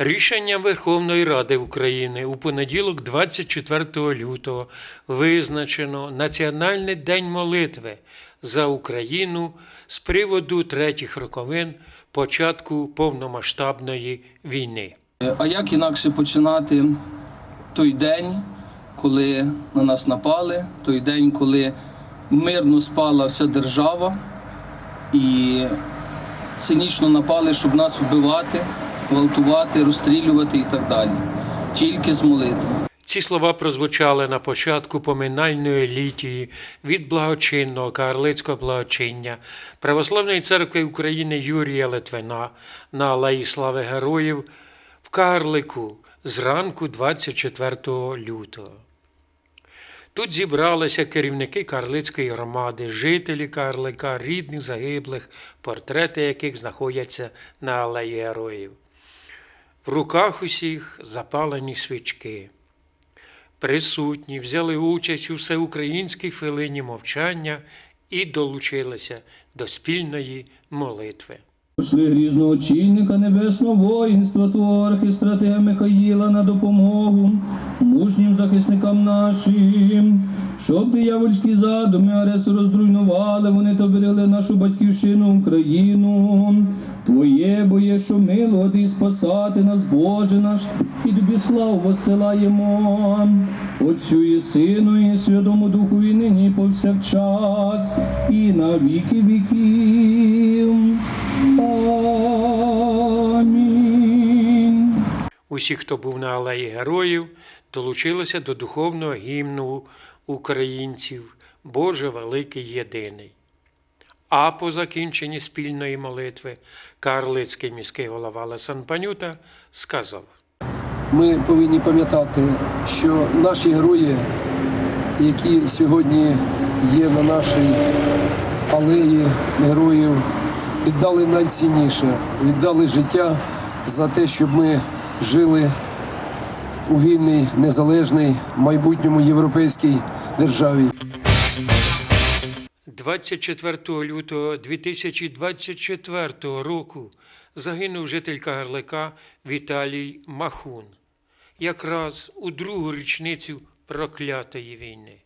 Рішення Верховної Ради України у понеділок, 24 лютого, визначено Національний день молитви за Україну з приводу третіх роковин початку повномасштабної війни. А як інакше починати той день, коли на нас напали, той день, коли мирно спала вся держава і цинічно напали, щоб нас вбивати, гвалтувати, розстрілювати і так далі. Тільки з молитви. Ці слова прозвучали на початку поминальної літії від благочинного карлицького благочиння Православної церкви України Юрія Литвина на Алеї Слави Героїв в Карлику зранку 24 лютого. Тут зібралися керівники Карлицької громади, жителі Карлика, рідних загиблих, портрети яких знаходяться на Алеї Героїв. В руках усіх запалені свічки. Присутні взяли участь у всеукраїнській хвилині мовчання і долучилися до спільної молитви. Пошли грізного очільника небесного воїнства Твого архістратега Михаїла на допомогу мужнім захисникам нашим, щоб диявольські задуми агресора зруйнували, вони то берегли нашу батьківщину Україну. Твоє боє, що милувати і спасати нас, Боже наш, і тобі славу посилаємо. Отцю і Сину, і Святому Духу, і нині, повсякчас, і на віки віків. Усі, хто був на Алеї Героїв, долучилися до духовного гімну українців Боже великий єдиний. А по закінченні спільної молитви Карлицький міський голова Лесан Панюта сказав. Ми повинні пам'ятати, що наші герої, які сьогодні є на нашій алеї героїв, віддали найцінніше, віддали життя за те, щоб ми жили у вільній, незалежній, майбутньому європейській державі. 24 лютого 2024 року загинув житель Кагарлика Віталій Махун, якраз у другу річницю проклятої війни.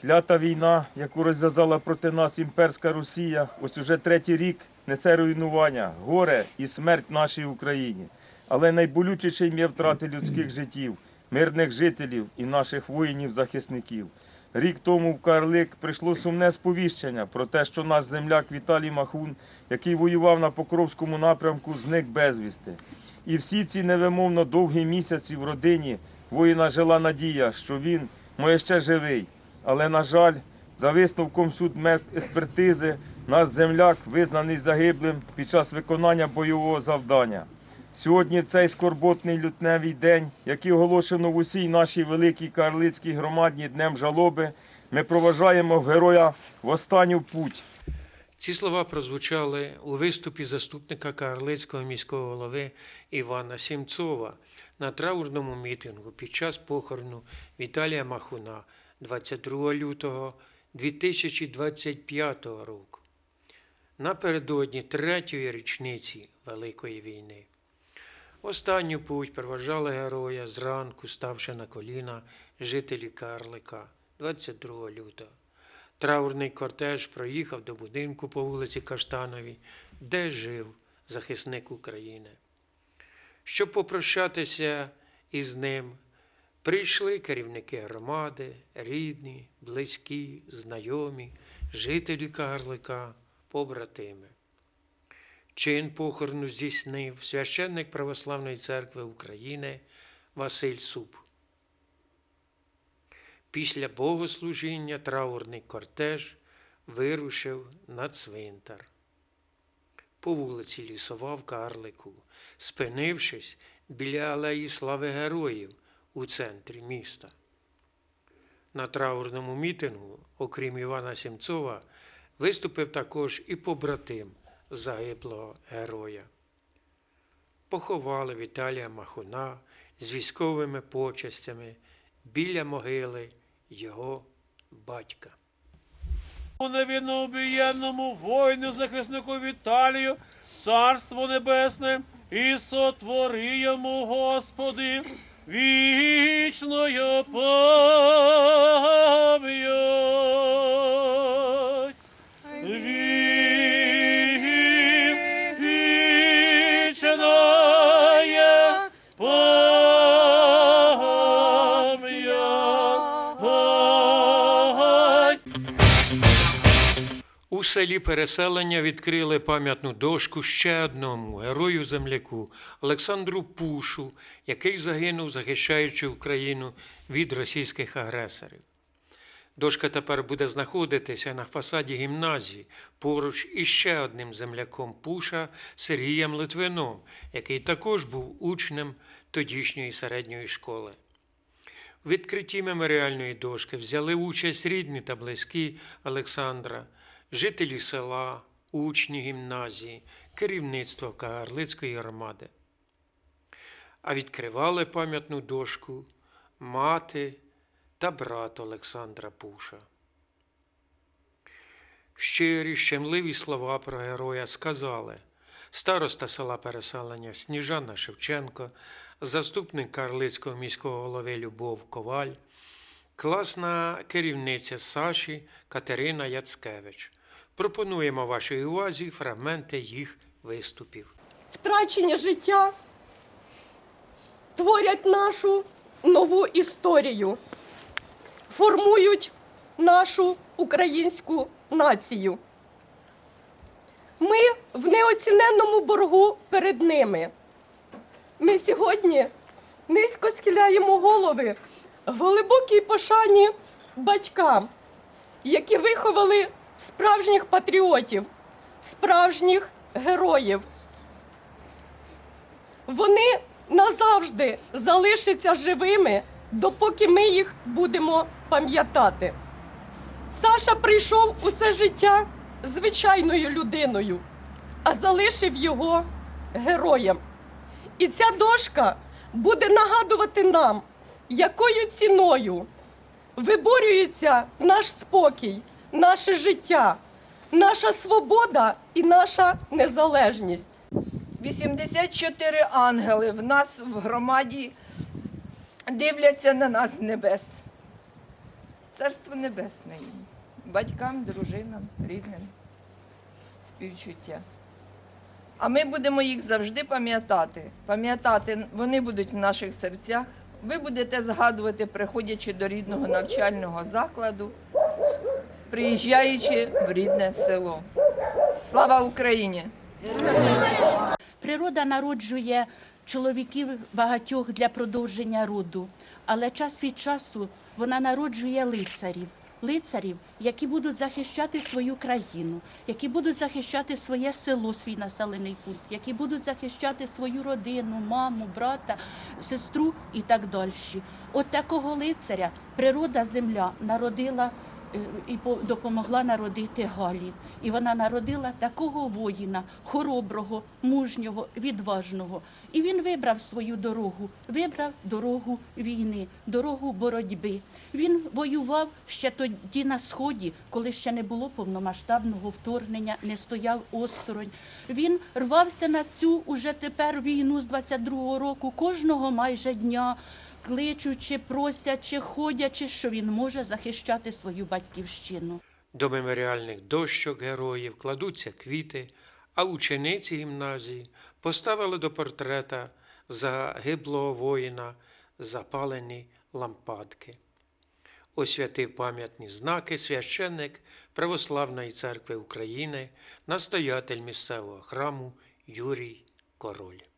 Клята війна, яку розв'язала проти нас імперська Росія, ось уже третій рік несе руйнування, горе і смерть нашій Україні. Але найболючішим є втрати людських життів, мирних жителів і наших воїнів-захисників. Рік тому в Карлик прийшло сумне сповіщення про те, що наш земляк Віталій Махун, який воював на Покровському напрямку, зник безвісти. І всі ці невимовно довгі місяці в родині воїна жила надія, що він моє ще живий. Але, на жаль, за висновком судмедекспертизи, наш земляк визнаний загиблим під час виконання бойового завдання. Сьогодні в цей скорботний лютневий день, який оголошено в усій нашій великій карлицькій громаді днем жалоби, ми проважаємо героя в останню путь. Ці слова прозвучали у виступі заступника Карлицького міського голови Івана Сімцова на траурному мітингу під час похорону Віталія Махуна 22 лютого 2025 року. Напередодні третьої річниці Великої війни. Останню путь проважали героя зранку, ставши на коліна жителі Карлика 22 лютого. Траурний кортеж проїхав до будинку по вулиці Каштановій, де жив захисник України. Щоб попрощатися із ним, прийшли керівники громади, рідні, близькі, знайомі, жителі Карлика, побратими. Чин похорону здійснив священник Православної церкви України Василь Суп. Після богослужіння траурний кортеж вирушив на цвинтар. По вулиці Лісова в Карлику, спинившись біля алеї Слави Героїв у центрі міста. На траурному мітингу, окрім Івана Сімцова, виступив також і побратим загиблого героя. Поховали Віталія Махуна з військовими почестями біля могили його батька. У невинно обієнному воїну захиснику Віталію, царство небесне і сотвори йому, Господи, вічною пам'ять. Селі переселення відкрили пам'ятну дошку ще одному герою земляку Олександру Пушу, який загинув, захищаючи Україну від російських агресорів. Дошка тепер буде знаходитися на фасаді гімназії поруч із ще одним земляком Пуша Сергієм Литвином, який також був учнем тодішньої середньої школи. У відкритті меморіальної дошки взяли участь рідні та близькі Олександра, жителі села, учні гімназії, керівництво Кагарлицької громади. А відкривали пам'ятну дошку мати та брат Олександра Пуша. Щирі, щемливі слова про героя сказали староста села переселення Сніжана Шевченко, заступник Карлицького міського голови Любов Коваль, класна керівниця Саші Катерина Яцкевич. Пропонуємо вашій увазі фрагменти їх виступів. втрачені життя творять нашу нову історію, формують нашу українську націю. Ми в неоціненному боргу перед ними. Ми сьогодні низько схиляємо голови в глибокій пошані батькам, які виховали справжніх патріотів, справжніх героїв. Вони назавжди залишаться живими, допоки ми їх будемо пам'ятати. Саша прийшов у це життя звичайною людиною, а залишив його героєм. І ця дошка буде нагадувати нам, якою ціною виборюється наш спокій, наше життя, наша свобода і наша незалежність. 84 ангели в нас в громаді дивляться на нас небес. Царство небесне. Батькам, дружинам, рідним, співчуття. А ми будемо їх завжди пам'ятати. Пам'ятати, вони будуть в наших серцях. Ви будете згадувати, приходячи до рідного навчального закладу, приїжджаючи в рідне село. Слава Україні! Природа народжує чоловіків багатьох для продовження роду, але час від часу вона народжує лицарів. Лицарів, які будуть захищати свою країну, які будуть захищати своє село, свій населений пункт, які будуть захищати свою родину, маму, брата, сестру і так далі. От такого лицаря природа земля народила і по- допомогла народити Галі. І вона народила такого воїна, хороброго, мужнього, відважного. І він вибрав свою дорогу, вибрав дорогу війни, дорогу боротьби. Він воював ще тоді на сході, коли ще не було повномасштабного вторгнення, не стояв осторонь. Він рвався на цю уже тепер війну з 22-го року, кожного майже дня кличучи, просячи, ходячи, що він може захищати свою батьківщину. До меморіальних дощок героїв кладуться квіти, а учениці гімназії поставили до портрета загиблого воїна запалені лампадки. Освятив пам'ятні знаки священник Православної церкви України, настоятель місцевого храму Юрій Король.